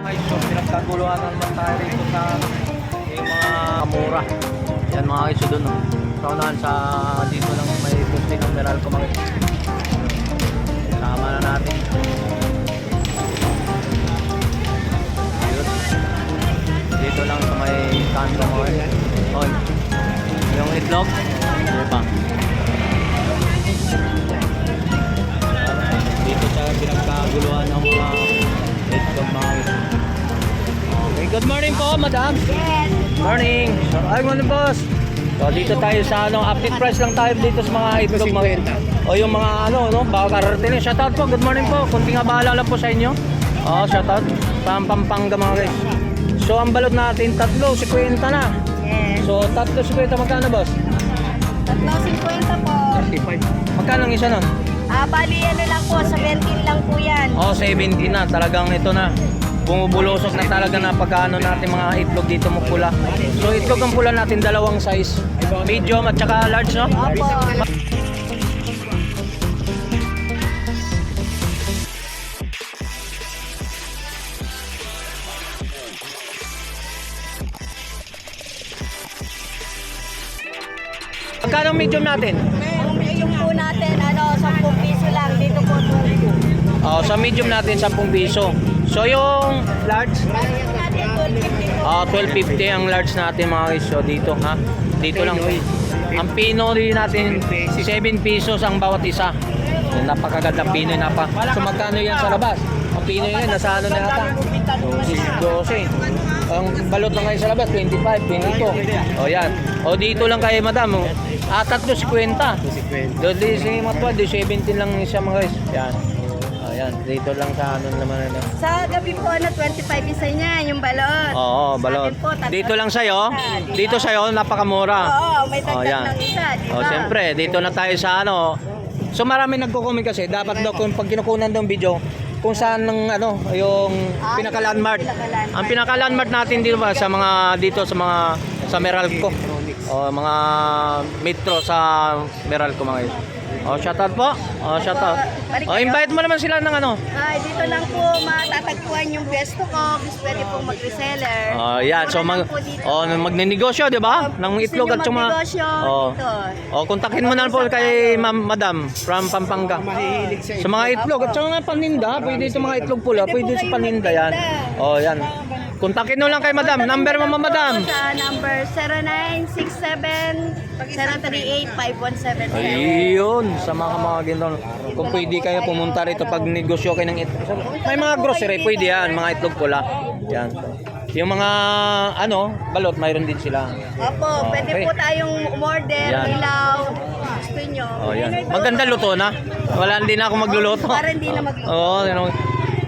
So pinagkaguluhan naman tayo rito sa mga mura. Yan mga iso dun. Oh. Sa unahan sa dito lang may gusto ng meral ko mga iso. Sama na natin. Dito, dito lang sa may kanto iso. Oy. Yung itlog. Di ba? Dito sa pinagkaguluhan ng mga itlog mga iso. Good morning po, madam. Yes. Morning. Ay, morning boss. So dito tayo sa ano, update price lang tayo dito sa mga itlog mga O yung mga ano, no, baka karating. Shout out po. Good morning po. Kunting abala lang po sa inyo. Oh, shout out. Pam Pampanga mga guys. So ang balot natin tatlo, 50 na. Yes. So tatlo 50 magkano boss? Tatlo 50 po. 35. Magkano ang isa nun? Ah, bali ano lang po, 17 lang po yan. Oh, 70 na. Talagang ito na. Bumubulosok na talaga na pagkano natin mga itlog dito mo pula. So itlog ang pula natin dalawang size. Medium at saka large, no? Opo. Magkano medium natin? Medium po natin, ano, 10 piso lang. Dito po 20. Oh, sa medium natin 10 piso. So yung large, Large natin 12.50 po. ah 12.50 ang large natin mga guys. So dito ha. Dito lang. Ang pino din natin 7 pesos ang bawat isa. Yung napakaganda pino na pa. So magkano yan sa labas? Ang pino yan nasa ano na yata? So 12. Ang balot lang kayo sa labas 25, 22. O yan. O dito lang kayo madam. Ah, tatlo 50. Do di si matwa, di 17 lang siya mga guys. Yan. O yan, dito lang sa ano naman ano. Sa gabi po, ano, 25 isa niya, yung balot. Oo, Sa balot. po, Dito lang sa'yo. isa, Dito diba? sa'yo, napakamura. Oo, may Oh, dagdag yan. ng isa, di ba? Oh, siyempre, dito na tayo sa ano. So marami nagko-comment kasi dapat daw kung pag kinukunan ng video kung saan ng ano yung Ah, pinaka landmark. pinaka-landmark. Ang pinaka landmark natin dito ba sa mga dito sa mga sa Meralco. O mga metro sa Meralco mga guys. Oh, shout out po. Oh, shout out. Oh, invite mo naman sila ng ano. Ay, dito lang po matatagpuan yung pwesto ko. Gusto pwede pong mag-reseller. Oh, yan. So mag oh, magnenegosyo, 'di ba? Ng itlog at magnegosyo Oh. dito. Oh, kontakin mo na po kay Ma'am Madam from Pampanga. Sa mga itlog at sa mga paninda, pwede sa mga itlog pula, Pwede sa paninda yan. Oh, yan. Kontakin mo lang kay Madam. Number mo, Madam. Sa number 0967-038-5177. Ayun, sa mga mga ginto. Kung pwede kayo pumunta rito pag negosyo kayo ng itlog. May mga grocery, pwede yan, mga itlog pula. Yan. Yung mga ano, balot, mayroon din sila. Opo, pwede po tayong umorder, Yan. ilaw. Gusto nyo. Oh, yan. Maganda luto na. Wala din ako magluluto. Para hindi na magluto. Oo, oh, you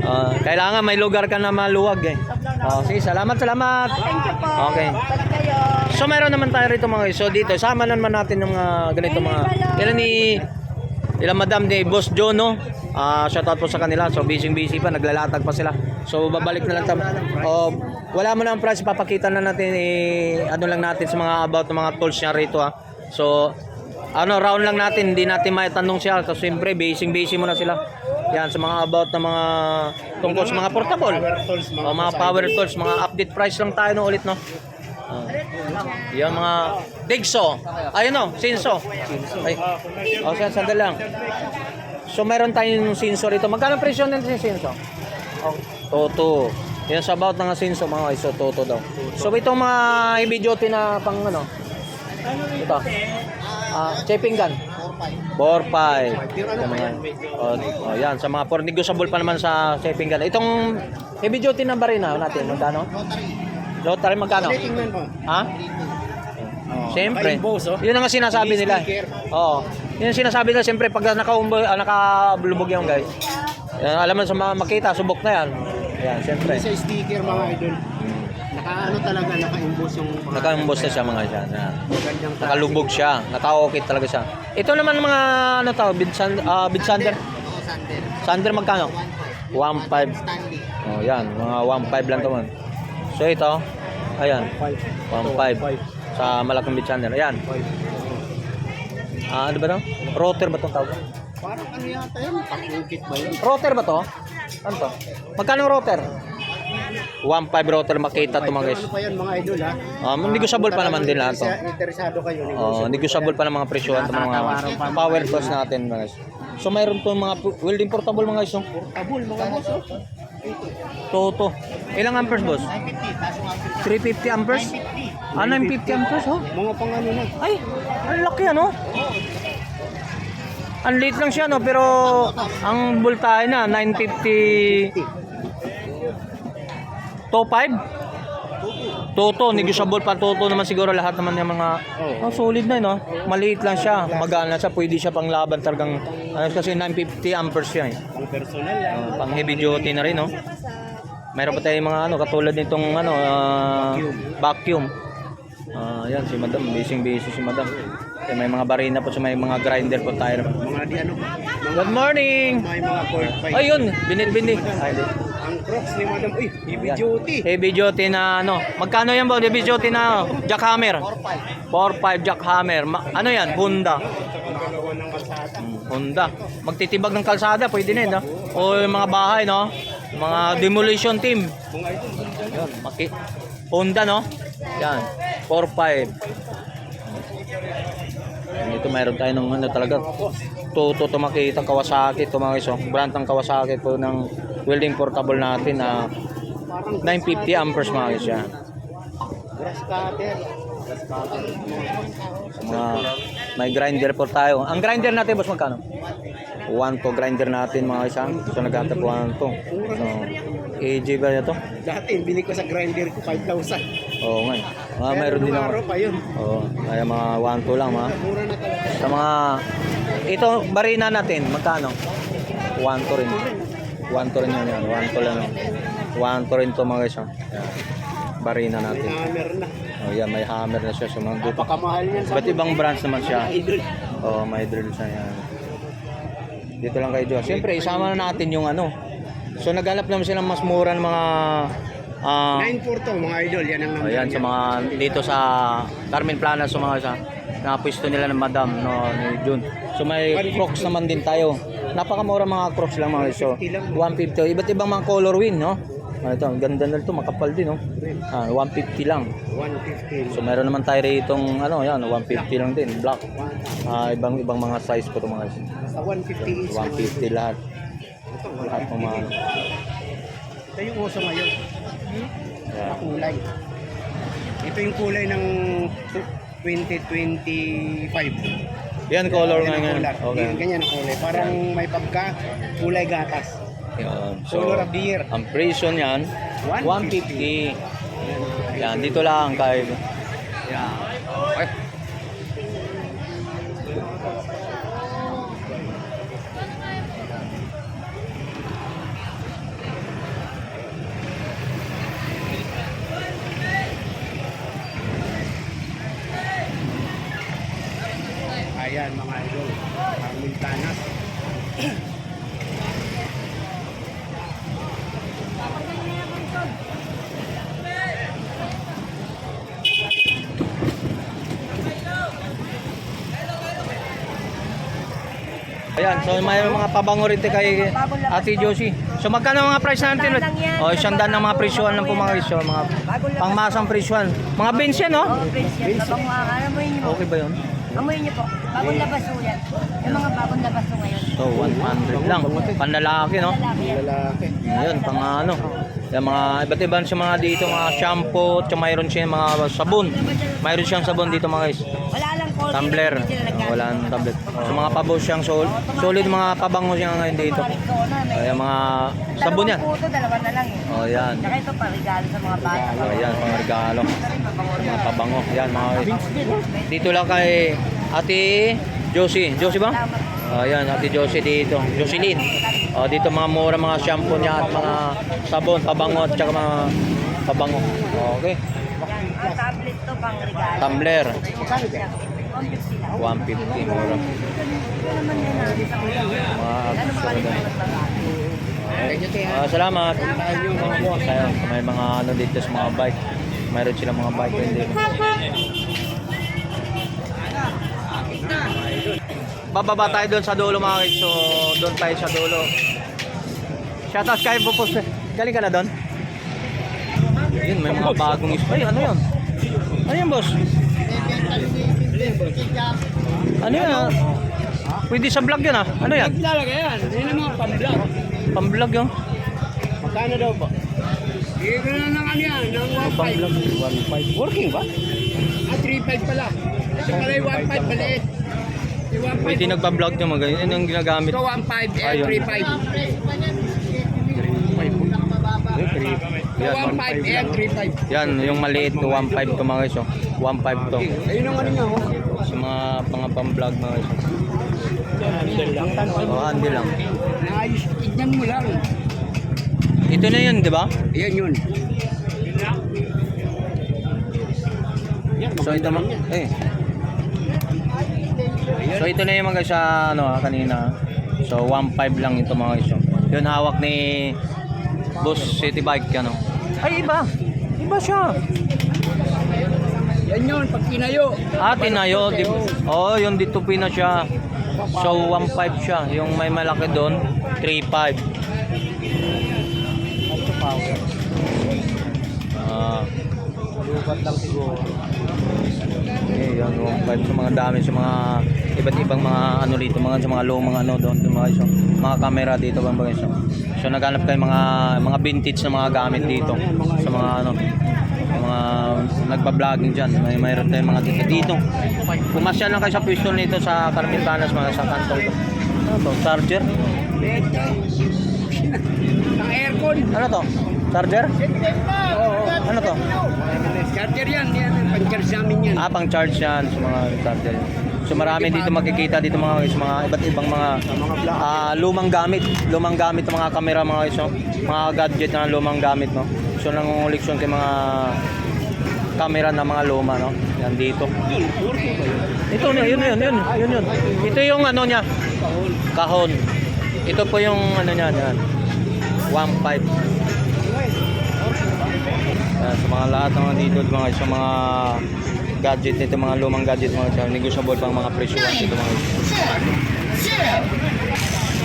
Ah, kailangan may lugar ka na maluwag eh. Oh, sige, salamat, salamat. Thank you po. Okay. Balik kayo. So mayroon naman tayo rito mga guys. So dito, sama naman natin ng mga ganito mga ilan ni ilang madam ni Boss Joe no. Ah, shout out po sa kanila. So busy busy pa, naglalatag pa sila. So babalik na lang tayo. Oh, wala mo na ang price papakita na natin eh, ano lang natin sa mga about ng mga tools niya rito ha. So ano round lang natin, hindi natin maitanong siya kasi siyempre busy busy mo na sila. Yan sa mga about ng mga tungkol sa mga portable. O mga power tools, mga update price lang tayo no ulit no. Ah. Yan mga Digso. Ayun no, Sinso. Ay. O, oh, sandali lang. So meron tayong Sinso rito. Magkano presyo nito si Sinso? Oh, Toto. Yan sa about ng Sinso mga guys. So Toto daw. So itong mga heavy duty na pang ano? Ito. Ah, shaping gun. 4-5. Ito mga, oh, oh, yan, sa mga for negotiable pa naman sa shaping gun. Itong heavy duty na barina natin, magkano? Lottery magkano? Ha? Siyempre. Yun ang sinasabi nila. Oo. Yun ang sinasabi nila siyempre pag nakaumbo, ah, nakalubog yan guys. Yan, alam mo sa mga makita, subok na yan. Yan, siyempre. Sa sticker mga idol. Naka ano talaga, naka-imbos yung mga Nakaumbos na siya mga yan. yan. gandang Nakalubog siya. Nakaokit talaga siya. Ito naman mga ano tawag, bidsan, ah, bidsander. Oo, Sander. Sander magkano? 1.5. Stanley. Oh, yan, mga 1.5 lang to man. So ito, ayan, 1.5 sa malaking bidsander. Ayan. Ah, ano ba to? Rotor ba itong tawag? Parang ano yata yun? Pakukit ba yun? Rotor ba to? Ano to? Magkano rotor? 1.5 rotor makita to mga guys. Ano pa yan mga idol ha? Um, negotiable pa naman din lahat to. Interesa- Interesado kayo. Oh, negotiable pa ng mga presyohan to mga power tools natin mga guys. So mayroon to mga welding portable mga guys. oh. Portable mga boss. oh. Toto. Ilang amperes boss? 350 amperes? Ah, 950 amperes oh. Mga pang ano na. Ay, ang laki ano? Ang liit lang siya no, pero ang voltahe na 950 to 5. Toto, negotiable pa Toto naman siguro lahat naman ng mga oh, solid na no. Maliit lang siya, magana siya, pwede siya pang laban talagang ano, kasi 950 amperes siya eh. Pang personal lang. Uh, pang heavy duty na rin no. Mayroon pa tayong mga ano katulad nitong ano ah, vacuum. Ah, yan si Madam, busy busy si Madam. Kaya may mga barina po, so may mga grinder po tayo. Mga di ano. Good morning. may mga. Ayun, binit-binit. Ay, crocs ni Madam. Uy, heavy Yan. duty. Heavy duty na ano. Magkano yan ba? Heavy duty na ano? jackhammer. 4.5 jackhammer. Ma- ano yan? Honda. Honda. Magtitibag ng kalsada, pwede na yun. No? O yung mga bahay, no? Mga demolition team. Yan, maki Honda no? Yan, 4.5. Ito mayroon tayo ng ano talaga. Toto to makita Kawasaki to mga iso. Brand ng Kawasaki to ng welding portable natin na 950 amperes mga guys yan. Grass cutter. Mga may grinder po tayo. Ang grinder natin boss magkano? 1 to grinder natin mga isa. So naghanap 1 to. So AJ ba ito? Dati, bili ko sa grinder ko 5,000. Oo nga. Ah, mayroon din araw pa yun. Oo, kaya mga 1 to lang mga. Na. Sa mga ito barina natin, magkano? 1 to rin. 1 to rin yan, yan. 1 to lang. 1 to rin to mga guys. oh. Yan. Barina May natin. hammer na. Oh, yan, may hammer na siya sa mga sa Iba't ibang brands naman siya. Oh, may drill siya yan. Dito lang kayo Diyos. Siyempre, isama na natin yung ano. So, naghanap naman silang mas mura ng mga ah, 9 to mga idol. Yan ang number Ayan sa mga dito sa Carmen Plana sa mga sa napwesto nila ng Madam no ni June. So may Crocs naman din tayo. Napakamura mga Crocs lang mga so 150 iba't ibang mga color win no. Ah, ito, ang ganda na ito, makapal din no. Ah, 150 lang. 150. So meron naman tayo rito ano yan, 150 lang din, black. Ah, ibang ibang mga size po 'to mga guys. Sa 150 is 150 lahat. Ito, Lahat ng mga Ito yung uso ngayon. yeah. Kulay. Ito yung kulay ng 2025. Yan color nga yan. Okay. Yan, ganyan ang kulay. Parang may pagka kulay gatas. Yan. So, Color of the year. ang presyo niyan, 150. Yan, dito lang kay... Yan. Okay. Ayan mga idol. Ang Mintanas. Ayan, so may mga pabango rin kay Ate Josie. So magkano ang mga price natin? O, isang daan ng mga presyohan lang po mga isyo, mga pangmasang presyohan. Mga bins yan, no? Oo, Prince yan. Amoy niyo po. Okay ba yun? Amoy niyo po. Bagong labas po yan. Yung mga bagong labas po ngayon. So, 100 lang. Panlalaki, no? Lalaki yan. Lalaki. Ayun, pang ano. Yung mga iba't ibang sa mga dito, mga shampoo, tsaka mayroon siya mga sabon. Mayroon siyang sabon dito mga guys. Wala. Tumbler. Oh, wala nang tablet. So mga pabo siyang sol. Solid mga pabango siya ngayon dito. Kaya mga sabon yan. Puto, dalawa na lang eh. Oh, yan. Saka ito pa regalo sa mga bata. Oh, yan, mga regalo. Mga pabango. Yan, mga Dito lang kay Ate Josie. Josie ba? Oh, yan, Ate Josie dito. Jocelyn. Oh, dito mga mura mga shampoo niya at mga sabon, pabango at saka mga pabango. Okay. Ang tablet to pang regalo. Tumbler. Magkano dyan? 150 lang. 150 mura. Ah, salamat. Kaya may mga ano dito sa mga bike. Mayroon silang mga bike din. Bababa tayo doon sa dulo mga kids. So, doon tayo sa dulo. Shoutout kayo po post. Galing ka na doon? Yun, may mga bagong spray. Ano yan? Ano yan, boss? Ano yan? ah? Pwede sa vlog yan ah. Ano yan? Lalagay yan. Yan ang mga pamblog. Pang-vlog yun. Magkano daw ba? Bigay ko na ng ano yan, ng 1.5. Pang-vlog. 1.5. Working ba? Ah, 3.5 pala. Ito pala yung 1.5 maliit. Yung 1.5. Pwede nagpa-vlog yung mga ganyan. Yan ang ginagamit. Ito 1.5, eh, Ayun. 3.5. Yan, 1.5, eh, 3.5. yan, yung maliit to 1.5 to mga guys. oh. 1.5 to. Ayun ang ano niya, oh. Sa mga mga pang-vlog mga guys. Lang. Oh, hindi lang. Naayos, tignan mo lang. Ito na yun, di ba? Ayan yun. So ito ma eh. So ito na yung mga sa ano ah, kanina. So 1.5 lang ito mga guys. Yun hawak ni Boss City Bike ano. Ay iba. Iba siya. Yan yun, pag tinayo. Ah, tinayo. Di, oh, yung dito pina siya. So 1.5 siya. Yung may malaki doon, 3.5. Ah. Lubat lang siguro. Eh, yan, 1.5 sa mga dami sa mga iba't ibang mga ano dito, mga sa mga lumang ano doon, mga mga camera dito bang mga iso. So naghanap kayo mga mga vintage na mga gamit dito sa mga ano mga nagba-vlogging diyan. May mayroon tayong mga dito dito. Pumasya lang kayo sa pwesto nito sa Carmen Planas mga sa kantong to. Ano to? Charger? Ang aircon. Ano to? Charger? Oo. Ano to? Charger yan, yan. Pang-charge namin yan. Ah, pang charge yan sa mga charger. So marami dito makikita dito mga guys, mga iba't ibang mga ah, lumang gamit, lumang gamit ng mga kamera mga guys, no? mga gadget na lumang gamit, no. So nangunguliksyon kay mga camera na mga luma, no. Yan dito. Ito na, yun yun, yun, yun yun. Ito yung ano niya, kahon. Ito po yung ano niya, yan. 1.5. Yan, sa mga lahat ng dito, mga sa mga gadget nito, mga lumang gadget, mga sa negotiable pang mga presyuhan dito mga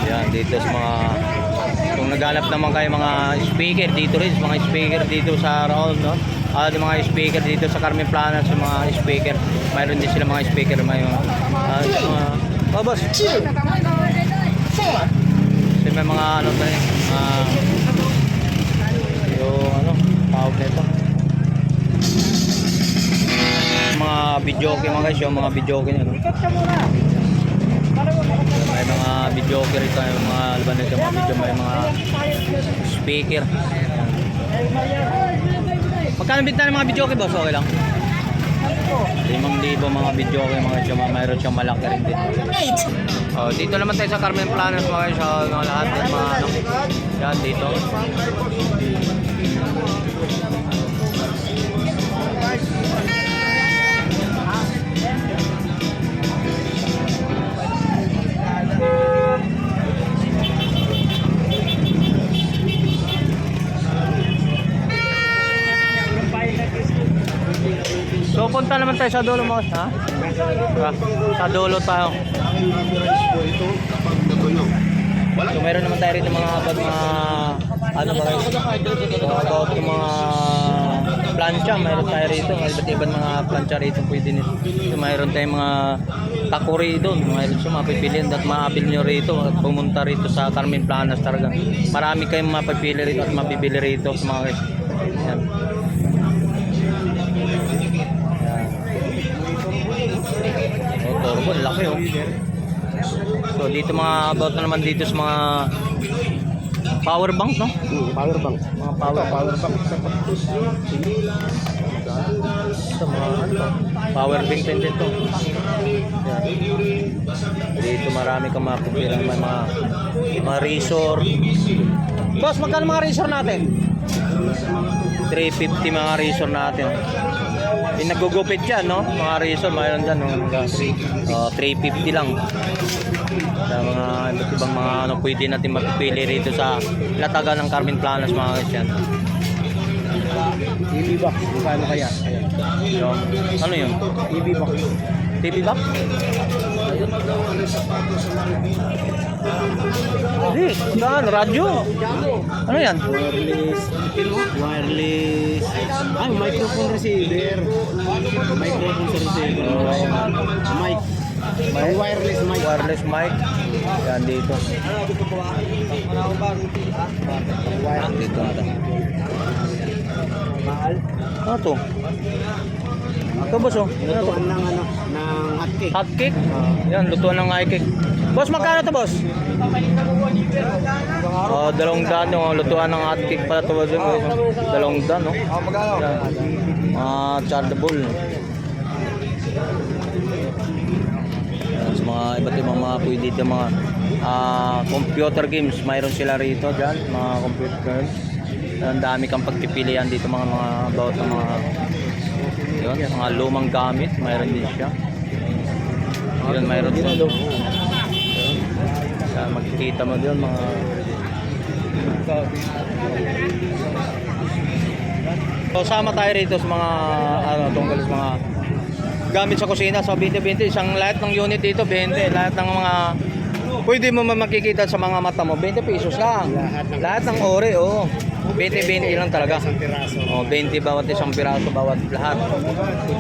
Yan, dito sa mga kung naghanap naman kayo mga speaker dito rin, mga speaker dito sa Raon, no? Ah, yung mga speaker dito sa Carmen Plana, sa mga speaker. Mayroon din sila mga speaker, may ah, mga Oh, boss. Kasi may mga ano tayo, ah, yung ano, tawag nito. Mga video okay mga guys, yung mga video okay ano. May mga video okay rito, yung mga laban nito, mga video, may mga speaker. Magkano binta ng mga video okay boss? Okay lang? Limang libo mga video okay mga guys, mayroon siyang malaki rin dito. Oh, dito naman tayo sa Carmen Planas mga guys, sa mga lahat ng mga ano. Yan dito. So punta naman tayo sa dulo mo, ha? Tara, Sa dulo tayo. So meron naman tayo rito mga about mga ano ba guys? So, about mga plancha, mayroon tayo rito, mga iba't ibang mga plancha rito pwede nito. So mayroon tayong mga takuri doon, mayroon siya mapipilian at maabil nyo rito at pumunta rito sa Carmen Planas talaga. Marami kayong mapipili rito at mabibili rito sa mga. Yan. Oh, laki oh. So dito mga about na naman dito sa mga power bank, no? Power bank. Mga power Power bank. Ito mga ano? Power bank din dito. Yan. Dito marami kang mapipila may mga mga resort. Boss, magkano mga resort natin? 350 mga resort natin. Yung nagugupit dyan, no? Mga resort, mayroon dyan, no? Mga uh, 350 lang. Sa mga iba't ibang mga ano, pwede natin mapipili rito sa latagan ng Carmen Planas, mga guys yan. TV box. Magkano kaya? Ayan. Yung, ano yun? TV box. TV box? Hindi, saan? Radyo? Ano yan? Wireless. Wireless. Ay, microphone receiver. Microphone sa receiver. Mic. Mic. Wireless mic. Wireless mic. Yan dito. Yan dito na Ano to? Ito boss oh. Ano to? Lutuan ng ano, ng hotcake. Hot cake? Yan, lutuan ng hot cake. Boss, magkano to boss? Oh, dalawang daan yung lutuan ng hot cake pala to boss. Dalawang daan, no? Oh, magkano? Ah, chargeable. Yan, sa mga iba't ibang mga pwede dito mga ah, computer games. Mayroon sila rito dyan, mga computer games. Ang dami kang pagpipilian dito mga mga about ng mga yun, mga lumang gamit. Mayroon din siya. Yun, mayroon din. Yun. Sa makikita mo doon mga So sama tayo rito sa mga ano tungkol sa mga gamit sa kusina sa 20-20 isang lahat ng unit dito 20 lahat ng mga pwede mo ma- makikita sa mga mata mo 20 pesos lang lahat ng ore oh 20-20 lang talaga oh 20 bawat isang piraso bawat lahat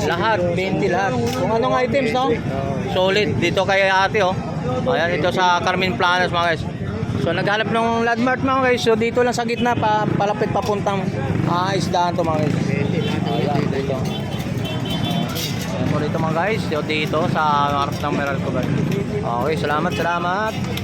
lahat 20 lahat kung anong items no solid dito kay ate oh ayan ito sa Carmen Planas mga guys So naghanap ng landmark mga guys. So dito lang sa gitna pa palapit papuntang ah, isdaan to mga guys. Ayan, dito. Ayan dito mga guys. So dito sa harap ng Meralco guys. Okay, salamat, salamat.